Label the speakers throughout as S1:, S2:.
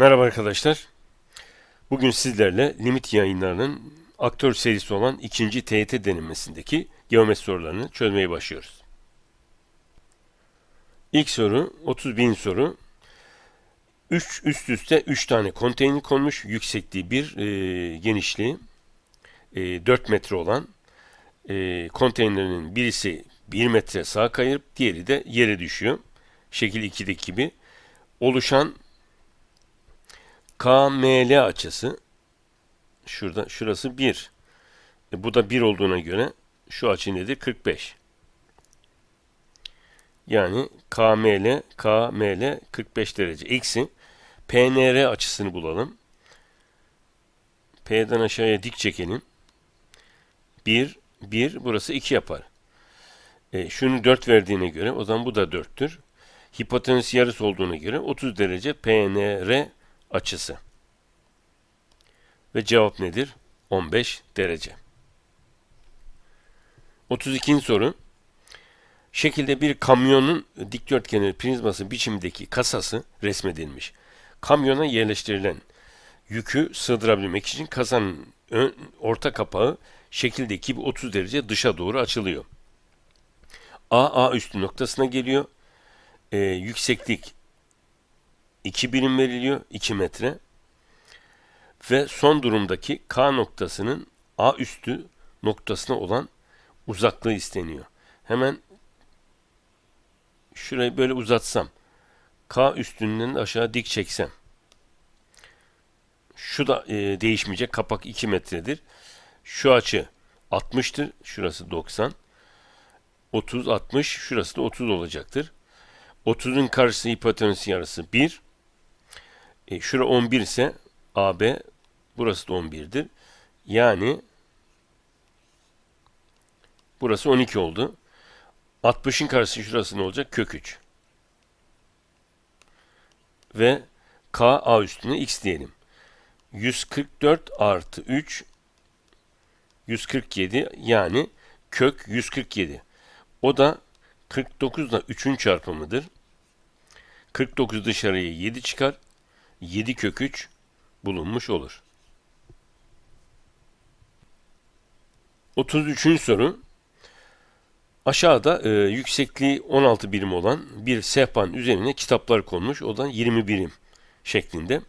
S1: Merhaba arkadaşlar. Bugün sizlerle limit yayınlarının aktör serisi olan ikinci TYT denemesindeki geometri sorularını çözmeye başlıyoruz. İlk soru 30 soru. 3 üst üste 3 tane konteyner konmuş. Yüksekliği 1, e, genişliği e, 4 metre olan e, konteynerin birisi 1 metre sağa kayıp diğeri de yere düşüyor. Şekil 2'deki gibi. Oluşan KML açısı şurada şurası 1. E, bu da 1 olduğuna göre şu açı nedir? 45. Yani KML KML 45 derece. Eksi PNR açısını bulalım. P'den aşağıya dik çekelim. 1 1 burası 2 yapar. E, şunu 4 verdiğine göre o zaman bu da 4'tür. Hipotenüs yarısı olduğuna göre 30 derece PNR açısı. Ve cevap nedir? 15 derece. 32. soru. Şekilde bir kamyonun dikdörtgen prizması biçimindeki kasası resmedilmiş. Kamyona yerleştirilen yükü sığdırabilmek için kasanın ön, orta kapağı şekildeki 30 derece dışa doğru açılıyor. A, A üstü noktasına geliyor. Ee, yükseklik 2 birim veriliyor 2 metre ve son durumdaki K noktasının A üstü noktasına olan uzaklığı isteniyor. Hemen şurayı böyle uzatsam K üstünden aşağı dik çeksem şu da e, değişmeyecek. Kapak 2 metredir. Şu açı 60'tır. Şurası 90. 30, 60. Şurası da 30 olacaktır. 30'un karşısı hipotenüs yarısı 1. E, şura 11 ise AB burası da 11'dir. Yani burası 12 oldu. 60'ın karşısı şurası ne olacak? Kök 3. Ve K A üstüne X diyelim. 144 artı 3 147 yani kök 147. O da 49 ile 3'ün çarpımıdır. 49 dışarıya 7 çıkar. 7 kök 3 bulunmuş olur. 33. soru. Aşağıda e, yüksekliği 16 birim olan bir sehpanın üzerine kitaplar konmuş. O da 20 birim şeklinde.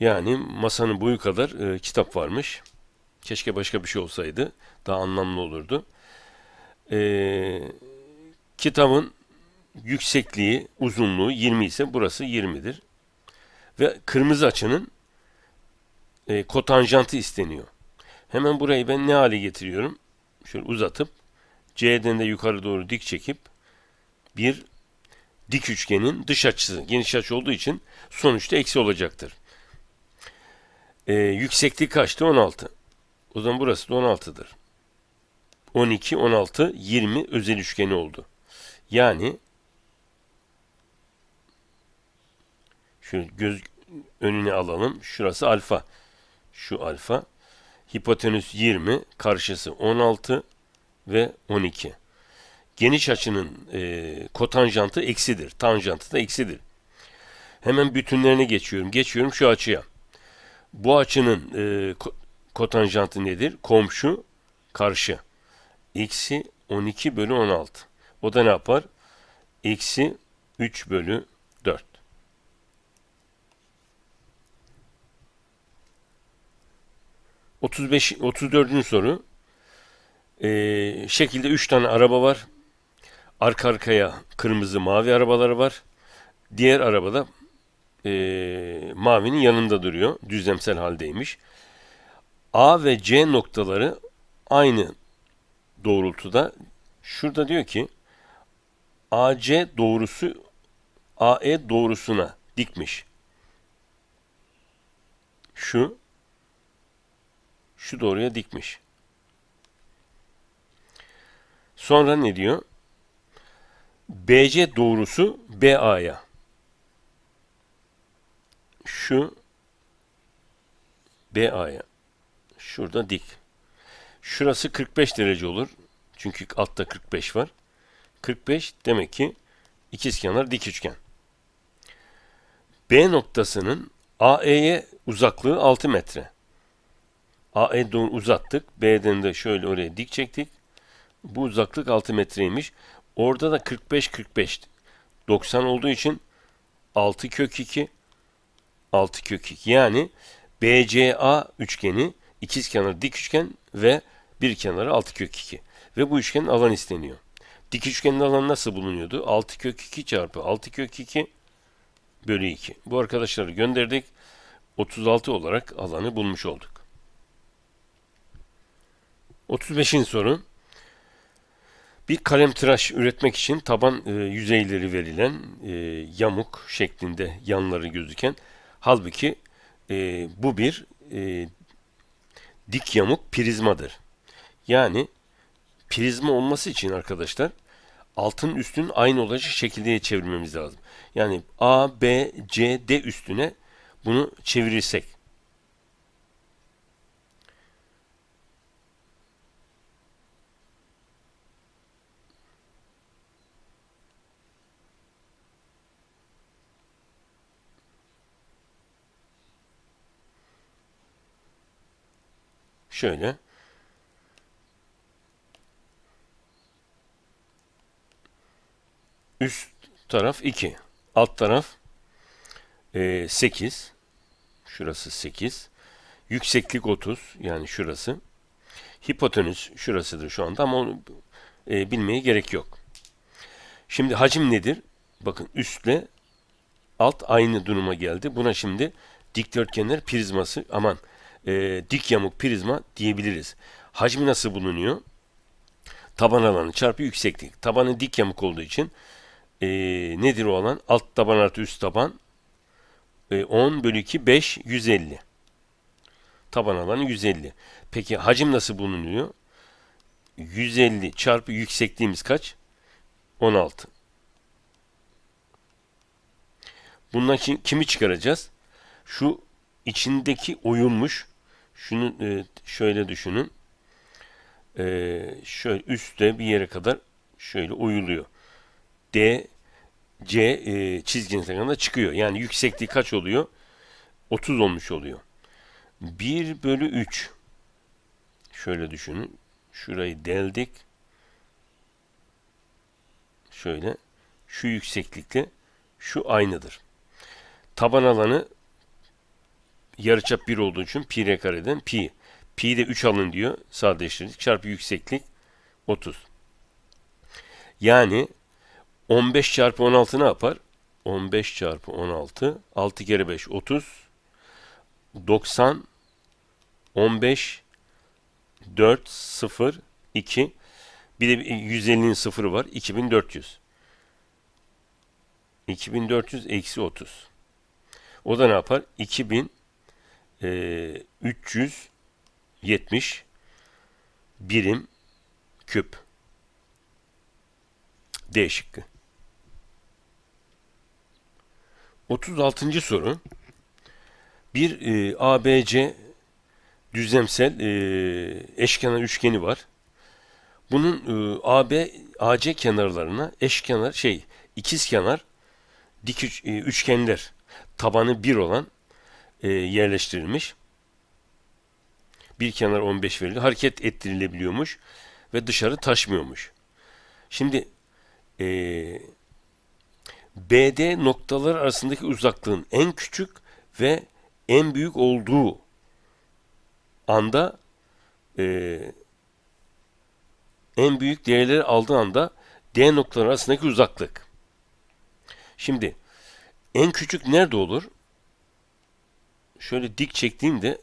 S1: Yani masanın boyu kadar e, kitap varmış. Keşke başka bir şey olsaydı. Daha anlamlı olurdu. E, kitabın yüksekliği, uzunluğu 20 ise burası 20'dir. Ve kırmızı açının e, kotanjantı isteniyor. Hemen burayı ben ne hale getiriyorum? Şöyle uzatıp C'den de yukarı doğru dik çekip bir dik üçgenin dış açısı geniş açı olduğu için sonuçta eksi olacaktır. Ee, yükseklik kaçtı? 16. O zaman burası da 16'dır. 12, 16, 20 özel üçgeni oldu. Yani şu göz önüne alalım. Şurası alfa. Şu alfa. Hipotenüs 20, karşısı 16 ve 12. Geniş açının e, kotanjantı eksidir. Tanjantı da eksidir. Hemen bütünlerine geçiyorum. Geçiyorum şu açıya. Bu açının e, kotanjantı nedir? Komşu, karşı. Eksi 12 bölü 16. O da ne yapar? Eksi 3 bölü 4. Otuz beş, otuz dördüncü soru. Ee, şekilde üç tane araba var. Arka arkaya kırmızı mavi arabaları var. Diğer arabada e, mavinin yanında duruyor. Düzlemsel haldeymiş. A ve C noktaları aynı doğrultuda. Şurada diyor ki AC doğrusu AE doğrusuna dikmiş. Şu şu doğruya dikmiş. Sonra ne diyor? BC doğrusu BA'ya. Şu BA'ya. Şurada dik. Şurası 45 derece olur. Çünkü altta 45 var. 45 demek ki ikizkenar dik üçgen. B noktasının AE'ye uzaklığı 6 metre. AE doğru uzattık. B'den de şöyle oraya dik çektik. Bu uzaklık 6 metreymiş. Orada da 45 45 90 olduğu için 6 kök 2 6 kök 2 yani BCA üçgeni ikizkenar dik üçgen ve bir kenarı 6 kök 2 ve bu üçgenin alan isteniyor. Dik üçgenin alanı nasıl bulunuyordu? 6 kök 2 çarpı 6 kök 2 bölü 2. Bu arkadaşları gönderdik. 36 olarak alanı bulmuş olduk. 35. soru. Bir kalem tıraş üretmek için taban e, yüzeyleri verilen e, yamuk şeklinde yanları gözüken halbuki e, bu bir e, dik yamuk prizmadır. Yani prizma olması için arkadaşlar altın üstün aynı olacak şekilde çevirmemiz lazım. Yani A, B, C, D üstüne bunu çevirirsek şöyle üst taraf 2 alt taraf e, 8 şurası 8 yükseklik 30 yani şurası hipotenüs şurasıdır şu anda ama onu e, bilmeye gerek yok. Şimdi hacim nedir? Bakın üstle alt aynı duruma geldi. Buna şimdi dikdörtgenler prizması aman e, dik yamuk prizma diyebiliriz. Hacmi nasıl bulunuyor? Taban alanı çarpı yükseklik. Tabanı dik yamuk olduğu için e, nedir o alan? Alt taban artı üst taban e, 10 bölü 2 5 150. Taban alanı 150. Peki hacim nasıl bulunuyor? 150 çarpı yüksekliğimiz kaç? 16. Bundan kim, kimi çıkaracağız? Şu içindeki oyulmuş şunu e, şöyle düşünün. E, şöyle üstte bir yere kadar şöyle oyuluyor. D C e, çizginin kenarında çıkıyor. Yani yüksekliği kaç oluyor? 30 olmuş oluyor. 1 bölü 3 şöyle düşünün. Şurayı deldik. Şöyle şu yükseklikte şu aynıdır. Taban alanı yarıçap 1 olduğu için pi r kareden pi. Pi de 3 alın diyor. Sadeleştirdik. Çarpı yükseklik 30. Yani 15 çarpı 16 ne yapar? 15 çarpı 16 6 kere 5 30 90 15 4 0 2 bir de 150'nin sıfırı var. 2400. 2400 eksi 30. O da ne yapar? 2000 e, 370 birim küp. D şıkkı. 36. soru. Bir e, ABC düzlemsel e, eşkenar üçgeni var. Bunun e, AB AC kenarlarına eşkenar şey ikiz kenar dik üç, e, üçgenler tabanı 1 olan e, yerleştirilmiş. Bir kenar 15 veriliyor. Hareket ettirilebiliyormuş ve dışarı taşmıyormuş. Şimdi e, BD noktalar arasındaki uzaklığın en küçük ve en büyük olduğu anda e, en büyük değerleri aldığı anda D noktaları arasındaki uzaklık. Şimdi en küçük nerede olur? Şöyle dik çektiğimde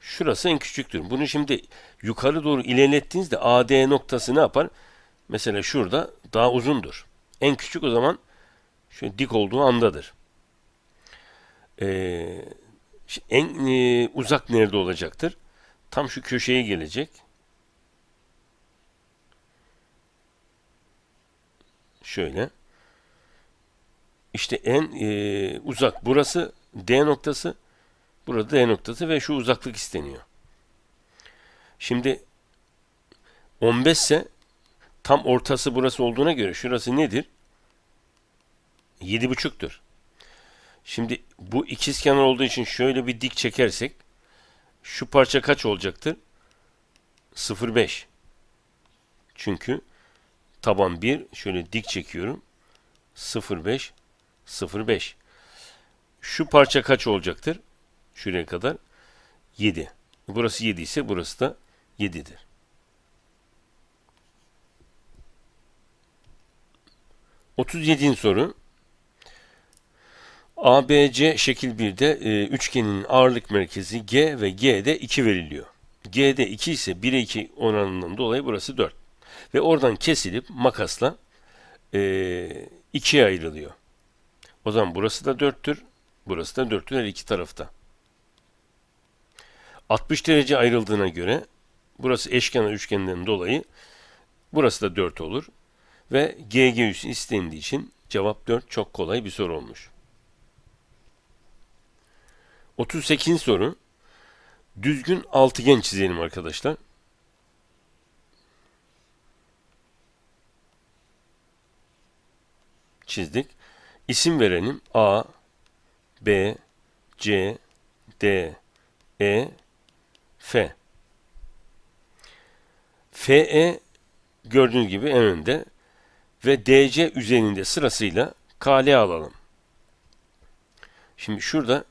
S1: şurası en küçüktür. Bunu şimdi yukarı doğru ilerlettiğinizde AD noktası ne yapar? Mesela şurada daha uzundur. En küçük o zaman şöyle dik olduğu andadır. Ee, en e, uzak nerede olacaktır? Tam şu köşeye gelecek. Şöyle. İşte en e, uzak burası D noktası. Burada D noktası ve şu uzaklık isteniyor. Şimdi 15 ise tam ortası burası olduğuna göre şurası nedir? 7,5'tür. Şimdi bu ikizkenar olduğu için şöyle bir dik çekersek şu parça kaç olacaktır? 0,5. Çünkü taban 1 şöyle dik çekiyorum. 0,5 0,5. Şu parça kaç olacaktır? Şuraya kadar 7. Burası 7 ise burası da 7'dir. Otuz yediğin soru. ABC şekil 1'de e, üçgenin ağırlık merkezi G ve G'de 2 veriliyor. G'de 2 ise 1'e 2 oranından dolayı burası 4. Ve oradan kesilip makasla e, 2'ye ayrılıyor. O zaman burası da 4'tür. Burası da 4'tür her iki tarafta. 60 derece ayrıldığına göre burası eşkenar üçgenden dolayı burası da 4 olur. Ve GG üssü istendiği için cevap 4 çok kolay bir soru olmuş. 38. soru. Düzgün altıgen çizelim arkadaşlar. Çizdik. İsim verelim. A, B, C, D, E, F. FE gördüğünüz gibi en önde ve DC üzerinde sırasıyla KL alalım. Şimdi şurada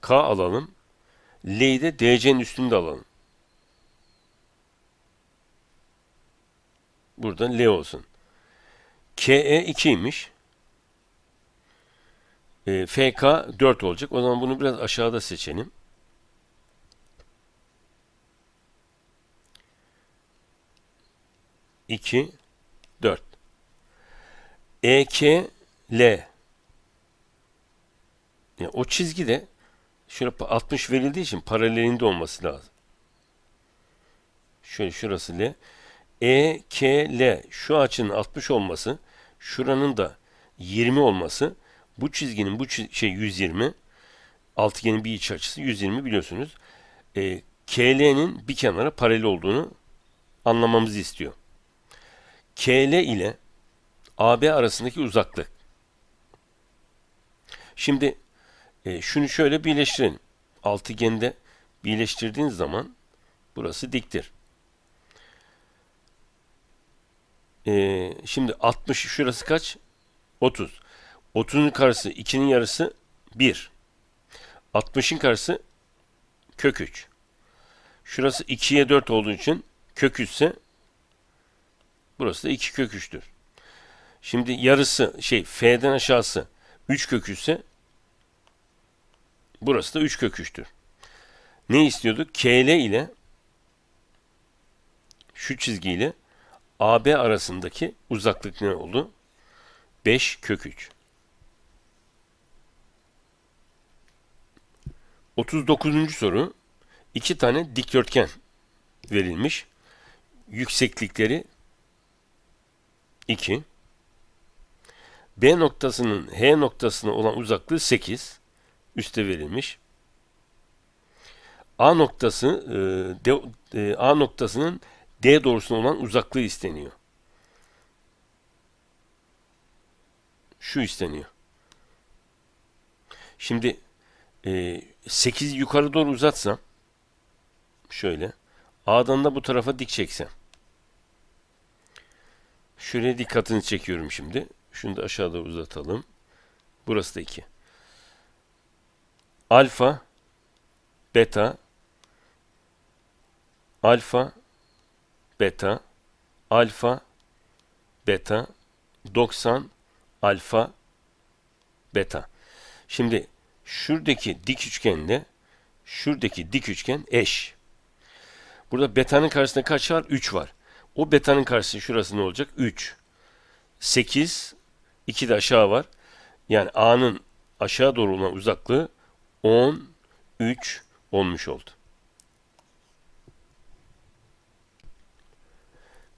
S1: K alalım. L'yi de DC'nin üstünde alalım. Burada L olsun. KE 2'ymiş. E, FK 4 olacak. O zaman bunu biraz aşağıda seçelim. İki, dört. EK, L. Yani o çizgi de şöyle 60 verildiği için paralelinde olması lazım. Şöyle şurası L. E, K, L şu açının 60 olması, şuranın da 20 olması, bu çizginin bu çiz şey 120, altıgenin bir iç açısı 120 biliyorsunuz. E, KL'nin bir kenara paralel olduğunu anlamamızı istiyor. KL ile AB arasındaki uzaklık. Şimdi e, şunu şöyle birleştirelim. Altıgende birleştirdiğiniz zaman burası diktir. E, şimdi 60 şurası kaç? 30. 30'un karşısı 2'nin yarısı 1. 60'ın karşısı kök 3. Şurası 2'ye 4 olduğu için kök 3 ise burası da 2 kök 3'tür. Şimdi yarısı şey F'den aşağısı 3 kök 3 ise burası da 3 kök 3'tür. Ne istiyorduk? KL ile şu çizgiyle AB arasındaki uzaklık ne oldu? 5 kök 3. 39. soru. İki tane dikdörtgen verilmiş. Yükseklikleri 2. B noktasının H noktasına olan uzaklığı 8. Üste verilmiş. A noktası e, D, e, A noktasının D doğrusuna olan uzaklığı isteniyor. Şu isteniyor. Şimdi e, 8 yukarı doğru uzatsam şöyle A'dan da bu tarafa dik çeksem şuraya dikkatini çekiyorum şimdi. Şunu da aşağıda uzatalım. Burası da 2. Alfa beta alfa beta alfa beta 90 alfa beta. Şimdi şuradaki dik üçgenle şuradaki dik üçgen eş. Burada beta'nın karşısında kaç var? 3 var. O beta'nın karşısı şurası ne olacak? 3. 8. 2 de aşağı var. Yani A'nın aşağı doğru olan uzaklığı 10, 3 olmuş oldu.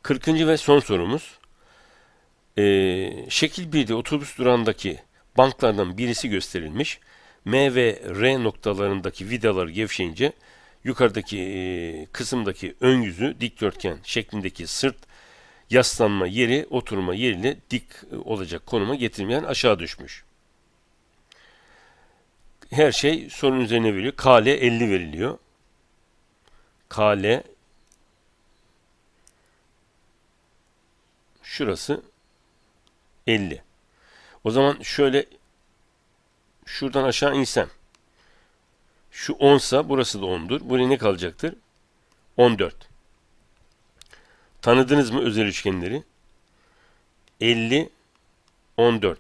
S1: 40. ve son sorumuz. Ee, şekil 1'de otobüs durağındaki banklardan birisi gösterilmiş. M ve R noktalarındaki vidalar gevşeyince yukarıdaki e, kısımdaki ön yüzü dikdörtgen şeklindeki sırt yaslanma yeri oturma yeriyle dik olacak konuma getirmeyen aşağı düşmüş. Her şey sorun üzerine veriliyor. KL 50 veriliyor. KL şurası 50. O zaman şöyle şuradan aşağı insem şu 10 sa burası da 10'dur. Buraya ne kalacaktır? 14. Tanıdınız mı özel üçgenleri? 50 14.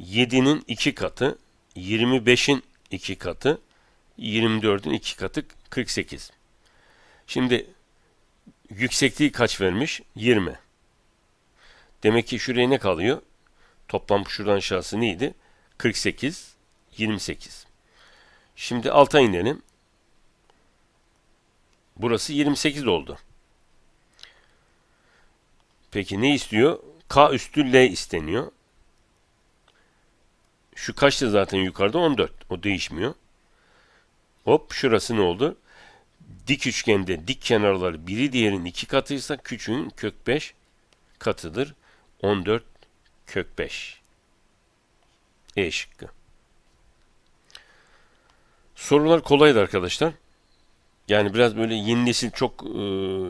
S1: 7'nin 2 katı, 25'in 2 katı, 24'ün 2 katı 48. Şimdi yüksekliği kaç vermiş? 20. Demek ki şuraya ne kalıyor? Toplam şuradan aşağısı neydi? 48, 28. Şimdi alta inelim. Burası 28 oldu. Peki ne istiyor? K üstü L isteniyor. Şu kaçtı zaten yukarıda? 14. O değişmiyor. Hop şurası ne oldu? Dik üçgende dik kenarları biri diğerinin iki katıysa küçüğün kök 5 katıdır. 14 kök 5. E şıkkı. Sorular kolaydı arkadaşlar. Yani biraz böyle yeni nesil çok e,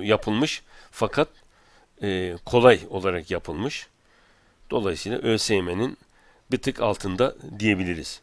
S1: yapılmış fakat e, kolay olarak yapılmış. Dolayısıyla ÖSYM'nin bir tık altında diyebiliriz.